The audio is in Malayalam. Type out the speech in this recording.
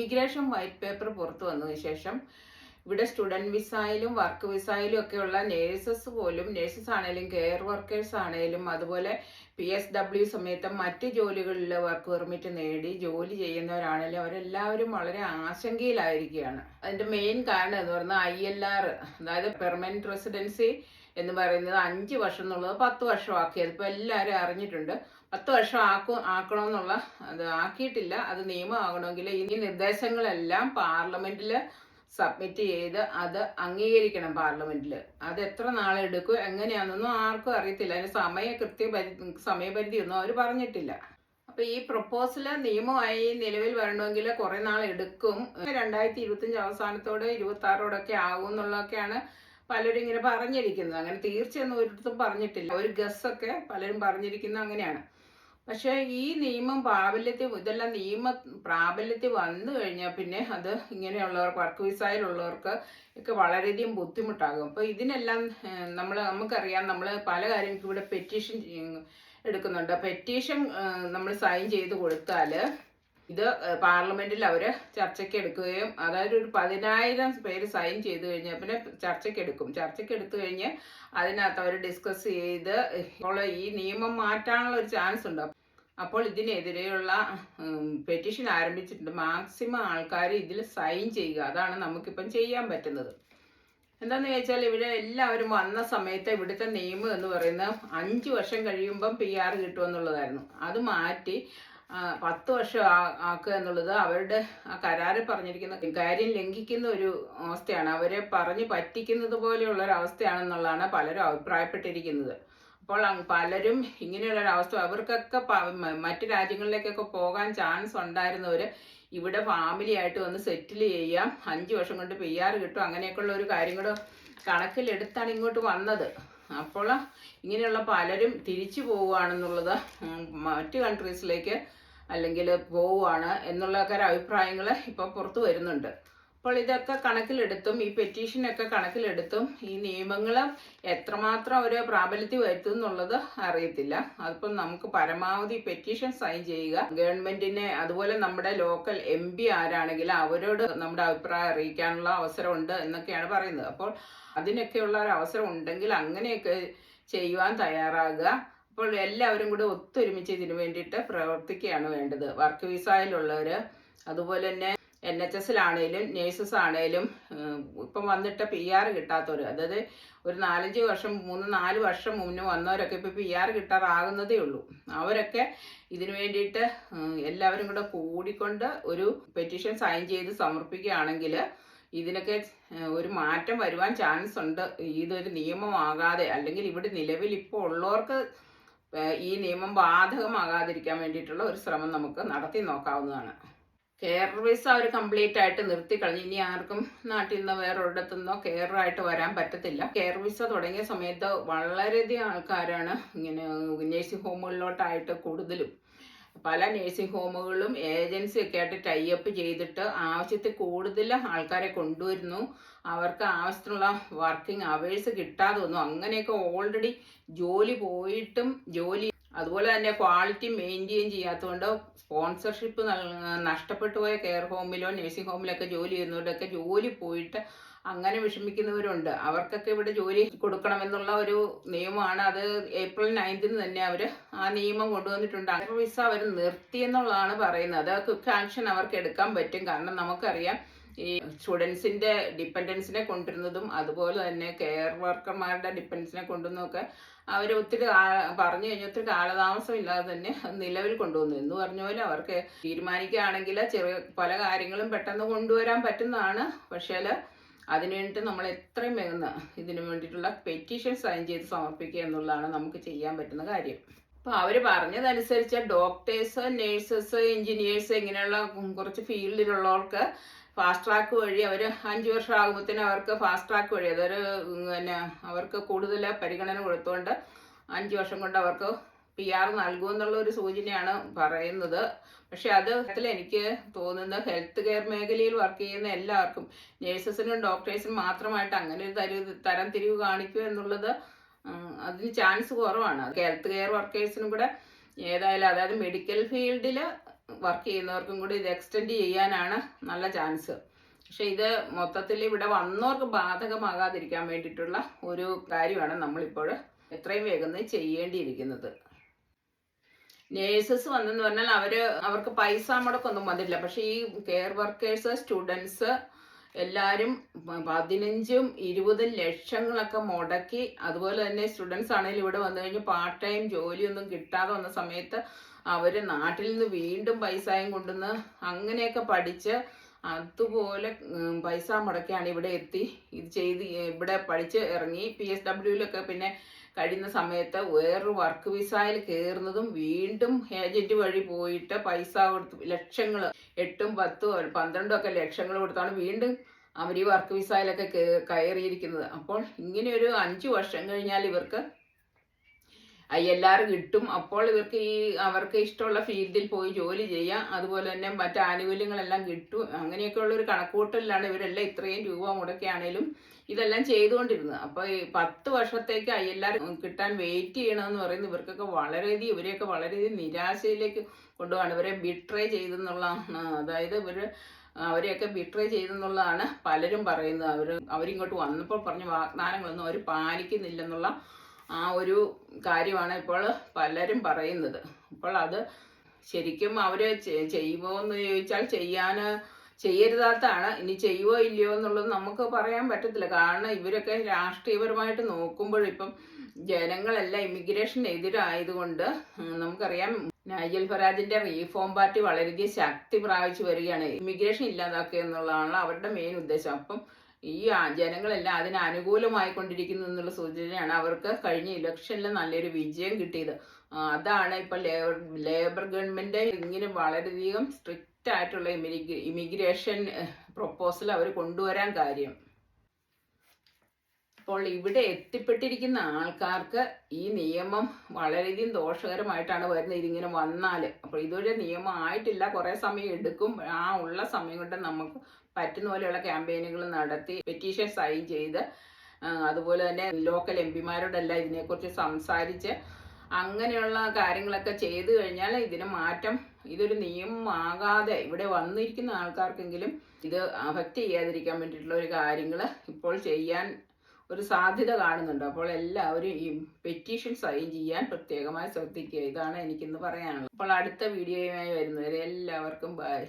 ഇമിഗ്രേഷൻ വൈറ്റ് പേപ്പർ പുറത്തു വന്നതിന് ശേഷം ഇവിടെ സ്റ്റുഡന്റ് വിസയിലും വർക്ക് വിസയിലും ഒക്കെയുള്ള നേഴ്സസ് പോലും നേഴ്സസ് ആണെങ്കിലും കെയർ വർക്കേഴ്സ് ആണെങ്കിലും അതുപോലെ പി എസ് ഡബ്ല്യു സമയത്ത് മറ്റ് ജോലികളിൽ വർക്ക് പെർമിറ്റ് നേടി ജോലി ചെയ്യുന്നവരാണെങ്കിലും അവരെല്ലാവരും വളരെ ആശങ്കയിലായിരിക്കുകയാണ്. അതിന്റെ മെയിൻ കാരണം എന്ന് പറഞ്ഞാൽ ഐ എൽ ആർ അതായത് പെർമനന്റ് റെസിഡൻസി എന്ന് പറയുന്നത് അഞ്ച് വർഷം എന്നുള്ളത് പത്ത് വർഷമാക്കിയത്. ഇപ്പോൾ എല്ലാവരും അറിഞ്ഞിട്ടുണ്ട്. പത്ത് വർഷം ആക്കും ആക്കണമെന്നുള്ള അത് ആക്കിയിട്ടില്ല. അത് നിയമമാകണമെങ്കിൽ ഈ നിർദ്ദേശങ്ങളെല്ലാം പാർലമെന്റിൽ സബ്മിറ്റ് ചെയ്ത് അത് അംഗീകരിക്കണം പാർലമെന്റിൽ അത് എത്ര നാളെടുക്കും എങ്ങനെയാണെന്നൊന്നും ആർക്കും അറിയത്തില്ല. അതിന് സമയ കൃത്യ സമയപരിധി ഒന്നും അവർ പറഞ്ഞിട്ടില്ല. അപ്പൊ ഈ പ്രപ്പോസൽ നിയമമായി നിലവിൽ വരണമെങ്കിൽ കുറെ നാൾ എടുക്കും. രണ്ടായിരത്തി ഇരുപത്തിയഞ്ച് അവസാനത്തോടെ ഇരുപത്തി ആറോടൊക്കെ ആകും എന്നുള്ളതൊക്കെയാണ് പലരും ഇങ്ങനെ പറഞ്ഞിരിക്കുന്നത്. അങ്ങനെ തീർച്ചയൊന്നും ഒരിടത്തും പറഞ്ഞിട്ടില്ല. ഒരു ഗസ്സൊക്കെ പലരും പറഞ്ഞിരിക്കുന്നത് അങ്ങനെയാണ്. പക്ഷേ ഈ നിയമം പ്രാബല്യത്തിൽ ഇതെല്ലാം നിയമ പ്രാബല്യത്തിൽ വന്നു കഴിഞ്ഞാൽ പിന്നെ അത് ഇങ്ങനെയുള്ളവർക്ക് വർക്ക് വിസയിലുള്ളവർക്ക് ഒക്കെ വളരെയധികം ബുദ്ധിമുട്ടാകും. അപ്പോൾ ഇതിനെല്ലാം നമ്മൾ നമുക്കറിയാം നമ്മൾ പല കാര്യങ്ങൾക്ക് ഇവിടെ പെറ്റീഷൻ എടുക്കുന്നുണ്ട്. പെറ്റീഷൻ നമ്മൾ സൈൻ ചെയ്ത് കൊടുത്താൽ ഇത് പാർലമെന്റിൽ അവർ ചർച്ചയ്ക്ക് എടുക്കുകയും അതായത് ഒരു പതിനായിരം പേര് സൈൻ ചെയ്തു കഴിഞ്ഞാൽ പിന്നെ ചർച്ചയ്ക്ക് എടുക്കും. ചർച്ചയ്ക്ക് എടുത്തു കഴിഞ്ഞ് അതിനകത്ത് അവർ ഡിസ്കസ് ചെയ്ത് ഇപ്പോൾ ഈ നിയമം മാറ്റാനുള്ള ഒരു ചാൻസ് ഉണ്ട് അപ്പോൾ ഇതിനെതിരെയുള്ള പെറ്റീഷൻ ആരംഭിച്ചിട്ടുണ്ട്. മാക്സിമം ആൾക്കാർ ഇതിൽ സൈൻ ചെയ്യുക. അതാണ് നമുക്കിപ്പം ചെയ്യാൻ പറ്റുന്നത്. എന്താന്ന് ചോദിച്ചാൽ ഇവിടെ എല്ലാവരും വന്ന സമയത്ത് ഇവിടുത്തെ നിയമം എന്ന് പറയുന്നത് അഞ്ച് വർഷം കഴിയുമ്പം പി ആർ കിട്ടുമെന്നുള്ളതായിരുന്നു അത് മാറ്റി പത്ത് വർഷം ആക്കുക എന്നുള്ളത് അവരുടെ കരാറിൽ പറഞ്ഞിരിക്കുന്ന കാര്യം ലംഘിക്കുന്ന ഒരു അവസ്ഥയാണ്. അവരെ പറഞ്ഞ് പറ്റിക്കുന്നത് പോലെയുള്ള ഒരു അവസ്ഥയാണെന്നുള്ളതാണ് പലരും അഭിപ്രായപ്പെട്ടിരിക്കുന്നത്. അപ്പോൾ അങ് പലരും ഇങ്ങനെയുള്ള അവസ്ഥ അവർക്കൊക്കെ മറ്റു രാജ്യങ്ങളിലേക്കൊക്കെ പോകാൻ ചാൻസ് ഉണ്ടായിരുന്നവർ ഇവിടെ ഫാമിലി ആയിട്ട് വന്ന് സെറ്റിൽ ചെയ്യാം. അഞ്ച് വർഷം കൊണ്ട് പി ആർ കിട്ടും. അങ്ങനെയൊക്കെയുള്ള ഒരു കാര്യം കൂടെ കണക്കിലെടുത്താണ് ഇങ്ങോട്ട് വന്നത്. അപ്പോൾ ഇങ്ങനെയുള്ള പലരും തിരിച്ചു പോവുകയാണെന്നുള്ളത് മറ്റ് കൺട്രീസിലേക്ക് അല്ലെങ്കിൽ പോവുകയാണ് എന്നുള്ളൊക്കെ അഭിപ്രായങ്ങൾ ഇപ്പോൾ പുറത്തു വരുന്നുണ്ട്. അപ്പോൾ ഇതൊക്കെ കണക്കിലെടുത്തും ഈ പെറ്റീഷനൊക്കെ കണക്കിലെടുത്തും ഈ നിയമങ്ങൾ എത്രമാത്രം അവർ പ്രാബല്യത്തിൽ വരുത്തും എന്നുള്ളത് അറിയത്തില്ല. അതിപ്പം നമുക്ക് പരമാവധി പെറ്റീഷൻ സൈൻ ചെയ്യുക. ഗവൺമെന്റിനെ അതുപോലെ നമ്മുടെ ലോക്കൽ എം പി ആരാണെങ്കിലും അവരോട് നമ്മുടെ അഭിപ്രായം അറിയിക്കാനുള്ള അവസരമുണ്ട് എന്നൊക്കെയാണ് പറയുന്നത്. അപ്പോൾ അതിനൊക്കെയുള്ള ഒരു അവസരം ഉണ്ടെങ്കിൽ അങ്ങനെയൊക്കെ ചെയ്യുവാൻ തയ്യാറാകുക. അപ്പോൾ എല്ലാവരും കൂടെ ഒത്തൊരുമിച്ച് ഇതിനു വേണ്ടിയിട്ട് പ്രവർത്തിക്കുകയാണ് വേണ്ടത്. വർക്ക് വിസയിലുള്ളവർ അതുപോലെ തന്നെ എൻ എച്ച് എസിലാണേലും നേഴ്സസ് ആണേലും ഇപ്പം വന്നിട്ട് പി ആർ കിട്ടാത്തവർ അതായത് ഒരു നാലഞ്ച് വർഷം മൂന്ന് നാല് വർഷം മുന്നേ വന്നവരൊക്കെ ഇപ്പോൾ പി ആർ കിട്ടാറാകുന്നതേ ഉള്ളൂ. അവരൊക്കെ ഇതിനു വേണ്ടിയിട്ട് എല്ലാവരും കൂടെ കൂടിക്കൊണ്ട് ഒരു പെറ്റീഷൻ സൈൻ ചെയ്ത് സമർപ്പിക്കുകയാണെങ്കിൽ ഇതിനൊക്കെ ഒരു മാറ്റം വരുവാൻ ചാൻസ് ഉണ്ട്. ഇതൊരു നിയമമാകാതെ അല്ലെങ്കിൽ ഇവിടെ നിലവിൽ ഇപ്പോൾ ഉള്ളവർക്ക് ഈ നിയമം ബാധകമാകാതിരിക്കാൻ വേണ്ടിയിട്ടുള്ള ഒരു ശ്രമം നമുക്ക് നടത്തി നോക്കാവുന്നതാണ്. കെയർ വിസ അവർ കംപ്ലീറ്റ് ആയിട്ട് നിർത്തി കളഞ്ഞു. ഇനി ആർക്കും നാട്ടിൽ നിന്ന് വേറെ ഒരിടത്തുനിന്നോ കെയർ ആയിട്ട് വരാൻ പറ്റത്തില്ല. കെയർ വിസ തുടങ്ങിയ സമയത്ത് വളരെയധികം ആൾക്കാരാണ് ഇങ്ങനെ നേഴ്സിംഗ് ഹോമുകളിലോട്ടായിട്ട് കൂടുതലും. പല നേഴ്സിംഗ് ഹോമുകളും ഏജൻസി ഒക്കെ ആയിട്ട് ടൈപ്പ് ചെയ്തിട്ട് ആവശ്യത്തിൽ കൂടുതൽ ആൾക്കാരെ കൊണ്ടുവരുന്നു. അവർക്ക് ആവശ്യത്തിനുള്ള വർക്കിംഗ് അവേഴ്സ് കിട്ടാതെ വന്നു അങ്ങനെയൊക്കെ ഓൾറെഡി ജോലി പോയിട്ടും ജോലി അതുപോലെ തന്നെ ക്വാളിറ്റി മെയിന്റെയിൻ ചെയ്യാത്തതുകൊണ്ട് സ്പോൺസർഷിപ്പ് നഷ്ടപ്പെട്ടു പോയ കെയർ ഹോമിലോ നഴ്സിംഗ് ഹോമിലൊക്കെ ജോലി ചെയ്യുന്നവരൊക്കെ ജോലി പോയിട്ട് അങ്ങനെ വിഷമിക്കുന്നവരുണ്ട്. അവർക്കൊക്കെ ഇവിടെ ജോലി കൊടുക്കണമെന്നുള്ള ഒരു നിയമമാണ്. അത് ഏപ്രിൽ നയൻത്തിന് തന്നെ അവർ ആ നിയമം കൊണ്ടുവന്നിട്ടുണ്ട്. അങ്ങനെ വിസ അവർ നിർത്തി എന്നുള്ളതാണ് പറയുന്നത്. ക്വിക്ക് ആക്ഷൻ അവർക്ക് എടുക്കാൻ പറ്റും. കാരണം നമുക്കറിയാം ഈ സ്റ്റുഡൻസിന്റെ ഡിപ്പെൻഡൻസിനെ കൊണ്ടുവരുന്നതും അതുപോലെ തന്നെ കെയർ വർക്കർമാരുടെ ഡിപ്പെൻഡൻസിനെ കൊണ്ടുവന്നൊക്കെ അവർ ഒത്തിരി പറഞ്ഞു കഴിഞ്ഞാൽ ഒത്തിരി കാലതാമസം ഇല്ലാതെ തന്നെ നിലവിൽ കൊണ്ടുവന്നു. എന്ന് പറഞ്ഞ പോലെ അവർക്ക് തീരുമാനിക്കുകയാണെങ്കിൽ ചെറിയ പല കാര്യങ്ങളും പെട്ടെന്ന് കൊണ്ടുവരാൻ പറ്റുന്നതാണ്. പക്ഷേ അതിനു വേണ്ടിയിട്ട് നമ്മൾ എത്രയും വേഗം ഇതിനു വേണ്ടിയിട്ടുള്ള പെറ്റീഷൻ സൈൻ ചെയ്ത് സമർപ്പിക്കുക എന്നുള്ളതാണ് നമുക്ക് ചെയ്യാൻ പറ്റുന്ന കാര്യം. അപ്പോൾ അവർ പറഞ്ഞതനുസരിച്ച് ഡോക്ടേഴ്സ് നേഴ്സസ് എഞ്ചിനീയേഴ്സ് ഇങ്ങനെയുള്ള കുറച്ച് ഫീൽഡിലുള്ളവർക്ക് ഫാസ്റ്റ് ട്രാക്ക് വഴി അവർ അഞ്ച് വർഷം ആകുമ്പോഴത്തേനും അവർക്ക് ഫാസ്റ്റ് ട്രാക്ക് വഴി അതൊരു പിന്നെ അവർക്ക് കൂടുതൽ പരിഗണന കൊടുത്തുകൊണ്ട് അഞ്ച് വർഷം കൊണ്ട് അവർക്ക് പി ആർ നൽകുമെന്നുള്ള ഒരു സൂചനയാണ് പറയുന്നത്. പക്ഷെ അത് എനിക്ക് തോന്നുന്നത് ഹെൽത്ത് കെയർ മേഖലയിൽ വർക്ക് ചെയ്യുന്ന എല്ലാവർക്കും നേഴ്സസിനും ഡോക്ടേഴ്സിനും മാത്രമായിട്ട് അങ്ങനെ ഒരു തരി തരം തിരിവ് കാണിക്കുക എന്നുള്ളത് അതിന് ചാൻസ് കുറവാണ്. ഹെൽത്ത് കെയർ വർക്കേഴ്സിനും കൂടെ ഏതായാലും അതായത് മെഡിക്കൽ ഫീൽഡിൽ വർക്ക് ചെയ്യുന്നവർക്കും കൂടി ഇത് എക്സ്റ്റെൻഡ് ചെയ്യാനാണ് നല്ല ചാൻസ് പക്ഷെ ഇത് മൊത്തത്തിൽ ഇവിടെ വന്നവർക്ക് ബാധകമാകാതിരിക്കാൻ വേണ്ടിയിട്ടുള്ള ഒരു കാര്യമാണ് നമ്മളിപ്പോൾ എത്രയും വേഗം ചെയ്യേണ്ടിയിരിക്കുന്നത്. നേഴ്സസ് വന്നെന്ന് പറഞ്ഞാൽ അവർ അവർക്ക് പൈസ മുടക്കൊന്നും വന്നില്ല. പക്ഷെ ഈ കെയർ വർക്കേഴ്സ് സ്റ്റുഡൻസ് എല്ലാവരും പതിനഞ്ചും ഇരുപതും ലക്ഷങ്ങളൊക്കെ മുടക്കി അതുപോലെ തന്നെ സ്റ്റുഡൻസ് ആണെങ്കിലും ഇവിടെ വന്നു കഴിഞ്ഞ് പാർട്ട് ടൈം ജോലിയൊന്നും കിട്ടാതെ വന്ന സമയത്ത് അവർ നാട്ടിൽ നിന്ന് വീണ്ടും പൈസയും കൊണ്ടുവന്ന് അങ്ങനെയൊക്കെ പഠിച്ച് അതുപോലെ പൈസ മുടക്കിയാണ് ഇവിടെ എത്തി. ഇത് ചെയ്ത് ഇവിടെ പഠിച്ച് ഇറങ്ങി പി എസ് ഡബ്ല്യുവിലൊക്കെ പിന്നെ കഴിയുന്ന സമയത്ത് വേറൊരു വർക്ക് വിസയിൽ കയറുന്നതും വീണ്ടും ഏജന്റ് വഴി പോയിട്ട് പൈസ കൊടുത്ത് ലക്ഷങ്ങൾ എട്ടും പത്തും പന്ത്രണ്ടും ഒക്കെ ലക്ഷങ്ങൾ കൊടുത്താണ് വീണ്ടും അവർ ഈ വർക്ക് വിസയിലൊക്കെ കയറിയിരിക്കുന്നത്. അപ്പോൾ ഇങ്ങനെ ഒരു അഞ്ചു വർഷം കഴിഞ്ഞാൽ ഇവർക്ക് ഐ കിട്ടും. അപ്പോൾ ഇവർക്ക് ഈ അവർക്ക് ഇഷ്ടമുള്ള ഫീൽഡിൽ പോയി ജോലി ചെയ്യാം. അതുപോലെ തന്നെ മറ്റ് ആനുകൂല്യങ്ങളെല്ലാം കിട്ടും. അങ്ങനെയൊക്കെയുള്ള ഒരു കണക്കൂട്ടലിലാണ് ഇവരെല്ലാം ഇത്രയും രൂപ മുടക്കിയാണേലും ഇതെല്ലാം ചെയ്തുകൊണ്ടിരുന്നത്. അപ്പോൾ ഈ പത്ത് വർഷത്തേക്ക് ഐ കിട്ടാൻ വെയിറ്റ് ചെയ്യണമെന്ന് പറയുന്നത് ഇവർക്കൊക്കെ വളരെയധികം ഇവരെയൊക്കെ വളരെയധികം നിരാശയിലേക്ക് കൊണ്ടുപോകാണ് ഇവരെ ബിട്രേ ചെയ്തെന്നുള്ള അതായത് ഇവർ അവരെയൊക്കെ ബിട്രേ ചെയ്തെന്നുള്ളതാണ് പലരും പറയുന്നത്. അവർ അവരിങ്ങോട്ട് വന്നപ്പോൾ പറഞ്ഞ വാഗ്ദാനങ്ങളൊന്നും അവർ പാലിക്കുന്നില്ലെന്നുള്ള ആ ഒരു കാര്യമാണ് ഇപ്പോൾ പലരും പറയുന്നത്. അപ്പോൾ അത് ശരിക്കും അവർ ചെയ്യുമോ എന്ന് ചോദിച്ചാൽ ചെയ്യാൻ ചെയ്യരുതാത്താണ് ഇനി ചെയ്യുവോ ഇല്ലയോ എന്നുള്ളത് നമുക്ക് പറയാൻ പറ്റത്തില്ല. കാരണം ഇവരൊക്കെ രാഷ്ട്രീയപരമായിട്ട് നോക്കുമ്പോഴിപ്പം ജനങ്ങളെല്ലാം ഇമിഗ്രേഷൻ എതിരായതുകൊണ്ട് നമുക്കറിയാം നൈജൽ ഫരാജിന്റെ റീഫോം പാർട്ടി വളരെയധികം ശക്തി പ്രാപിച്ചു വരികയാണ്. ഇമിഗ്രേഷൻ ഇല്ലാതാക്കുക എന്നുള്ളതാണ് അവരുടെ മെയിൻ ഉദ്ദേശം. അപ്പം ഈ ജനങ്ങളെല്ലാം അതിന് അനുകൂലമായി കൊണ്ടിരിക്കുന്നു എന്നുള്ള സൂചനയാണ്. അവർക്ക് കഴിഞ്ഞ ഇലക്ഷനിൽ നല്ലൊരു വിജയം കിട്ടിയത്. അതാണ് ഇപ്പൊ ലേബർ ലേബർ ഗവൺമെന്റ് ഇങ്ങനെ വളരെയധികം സ്ട്രിക്റ്റ് ആയിട്ടുള്ള ഇമിഗ്രേഷൻ പ്രൊപ്പോസൽ അവർ കൊണ്ടുവരാൻ കാര്യം. അപ്പോൾ ഇവിടെ എത്തിപ്പെട്ടിരിക്കുന്ന ആൾക്കാർക്ക് ഈ നിയമം വളരെയധികം ദോഷകരമായിട്ടാണ് വരുന്നത്. ഇതിങ്ങനെ വന്നാൽ അപ്പോൾ ഇതൊരു നിയമം ആയിട്ടില്ല. കുറേ സമയം എടുക്കും. ആ ഉള്ള സമയം കൊണ്ട് നമുക്ക് പറ്റുന്ന പോലെയുള്ള ക്യാമ്പയിനുകൾ നടത്തി പെറ്റീഷൻ സൈൻ ചെയ്ത് അതുപോലെ തന്നെ ലോക്കൽ എം പിമാരോടെല്ലാം ഇതിനെക്കുറിച്ച് സംസാരിച്ച് അങ്ങനെയുള്ള കാര്യങ്ങളൊക്കെ ചെയ്തു കഴിഞ്ഞാൽ ഇതിന് മാറ്റം ഇതൊരു നിയമമാകാതെ ഇവിടെ വന്നിരിക്കുന്ന ആൾക്കാർക്കെങ്കിലും ഇത് അഫക്റ്റ് ചെയ്യാതിരിക്കാൻ വേണ്ടിയിട്ടുള്ള ഒരു കാര്യങ്ങൾ ഇപ്പോൾ ചെയ്യാൻ ഒരു സാധ്യത കാണുന്നുണ്ട്. അപ്പോൾ എല്ലാവരും ഈ പെറ്റീഷൻ സൈൻ ചെയ്യാൻ പ്രത്യേകമായി ശ്രദ്ധിക്കുക. ഇതാണ് എനിക്കിന്ന് പറയാനുള്ളത്. അപ്പോൾ അടുത്ത വീഡിയോയുമായി വരുന്നവരെ എല്ലാവർക്കും ബൈ